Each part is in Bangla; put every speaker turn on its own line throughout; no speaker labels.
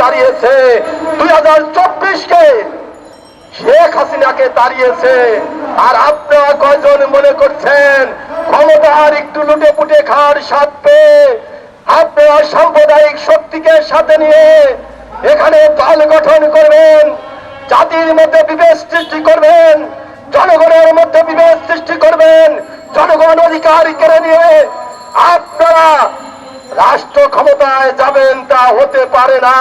দাঁড়িয়েছে। দুই হাজার চব্বিশকে শেখ হাসিনাকে দাঁড়িয়েছে। আর আপনারা কয়জন মনে করছেন, ক্ষমতার একটু লুটে পুটে খাওয়ার স্বাদ আপনারা সাম্প্রদায়িক শক্তিকে সাথে নিয়ে এখানে দল গঠন করবেন, জাতির মধ্যে বিভেদ সৃষ্টি করবেন, জনগণের মধ্যে বিভেদ সৃষ্টি করবেন, জনগণ অধিকার কেড়ে নিয়ে আপনারা রাষ্ট্র ক্ষমতায় যাবেন তা হতে পারে না।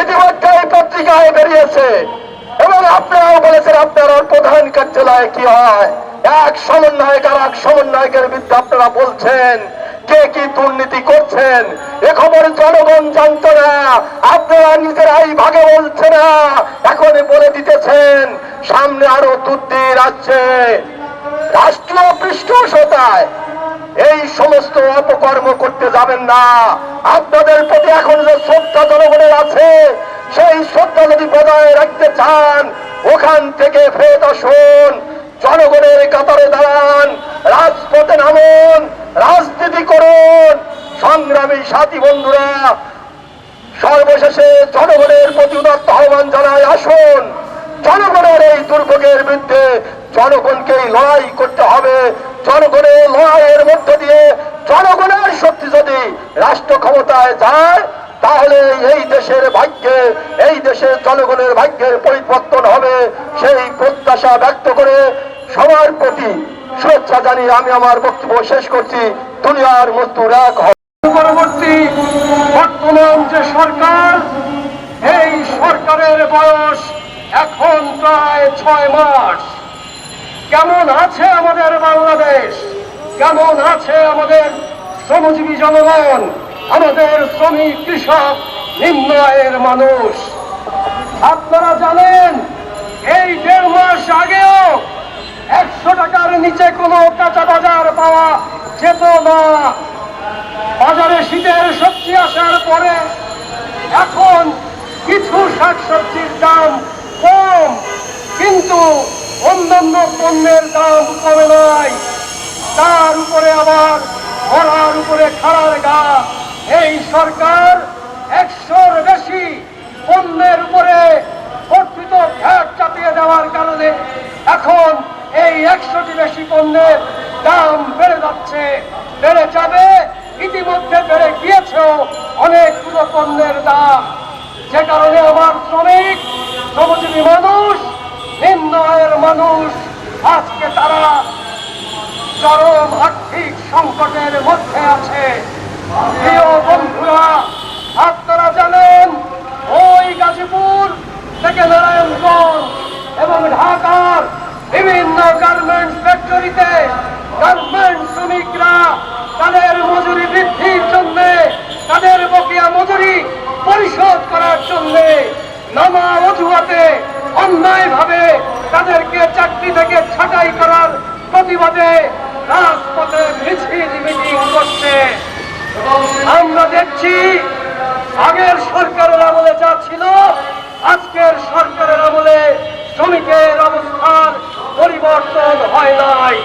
ইতিমধ্যে এই পত্রিকায় বেরিয়েছে। এবং আপনারাও বলেছেন আপনার প্রধান কার্যালয়ে কি হয়? এক সমন্বয়ক আর এক সমন্বয়কের বিরুদ্ধে আপনারা বলছেন, কে কি দুর্নীতি করছেন? এ খবর জনগণ জানত না। আপনারা নিজেরাই ভাগে বলছে না। এখন বলে দিতেছেন, সামনে আরও দুর্দিন আসছে রাষ্ট্রীয় পৃষ্ঠপোষতায় এই সমস্ত অপকর্ম করতে যাবেন না। আপনাদের প্রতি এখন যে শ্রদ্ধা জনগণের আছে, সেই শ্রদ্ধা যদি বজায় রাখতে চান, ওখান থেকে ফেরত আসুন। জনগণের কাতারে দাঁড়ান, রাজপথে নামুন, রাজনীতি করুন। সংগ্রামী সাথী বন্ধুরা, সর্বশেষে জনগণের প্রতি উদাত্ত আহ্বান জানায়, আসুন। জনগণের এই দুর্ভোগের বিরুদ্ধে জনগণকেই লড়াই করতে হবে। জনগণের লড়াইয়ের মধ্য দিয়ে জনগণের শক্তি যদি রাষ্ট্র ক্ষমতায় যায়, তাহলে এই দেশের ভাগ্যে, এই দেশের জনগণের ভাগ্যের পরিবর্তন হবে। সেই প্রত্যাশা ব্যক্ত করে সবার প্রতি শুভেচ্ছা জানিয়ে আমি আমার বক্তব্য শেষ করছি। দুনিয়ার মজদুর এক
পরবর্তী বর্তমান যে সরকার, এই সরকারের বয়স এখন প্রায় ছয় মাস। কেমন আছে আমাদের বাংলাদেশ? কেমন আছে আমাদের শ্রমজীবী জনগণ? আমাদের শ্রমিক, কৃষক, নিম্ন আয়ের মানুষ। আপনারা জানেন, এই দেড় মাস আগেও একশো টাকার নিচে কোনো কাঁচা বাজার পাওয়া যেত না বাজারে শীতের সবজি আসার পরে এখন কিছু শাকসবজির দাম কম কিন্তু অন্যান্য পণ্যের দাম কমে নাই তার উপরে আবার ভরার উপরে খাড়ার গা। এই সরকার একশোর বেশি পণ্যের উপরে কর্তৃত ভ্যাট চাপিয়ে দেওয়ার কারণে এখন এই একশোটি বেশি পণ্যের দাম বেড়ে যাচ্ছে। বেড়ে যাবে, ইতিমধ্যে বেড়ে গিয়েছেও অনেকগুলো পণ্যের দাম। যে কারণে আমার শ্রমিক, শ্রমজীবী মানুষ নিম্ন আয়ের মানুষ, আজকে তারা চরম আর্থিক সংকটের মধ্যে আছে। প্রিয় বন্ধুরা, আপনারা জানেন, ওই গাজীপুর থেকে নারায়ণগঞ্জ এবং ঢাকার বিভিন্ন গার্মেন্টস ফ্যাক্টরিতে গার্মেন্টস শ্রমিকরা তাদের মজুরি বৃদ্ধির জন্য, তাদের বকেয়া মজুরি পরিশোধ করার জন্য নানা অজুহাতে অন্যায়ভাবে তাদেরকে চাকরি থেকে ছাঁটাই করার প্রতিবাদে রাজপথে মিছিল মিটিং করছে আমরা দেখছি, আগের সরকারের আমলে যা ছিল, আজকের সরকারের আমলে শ্রমিকের অবস্থান পরিবর্তন হয় নাই।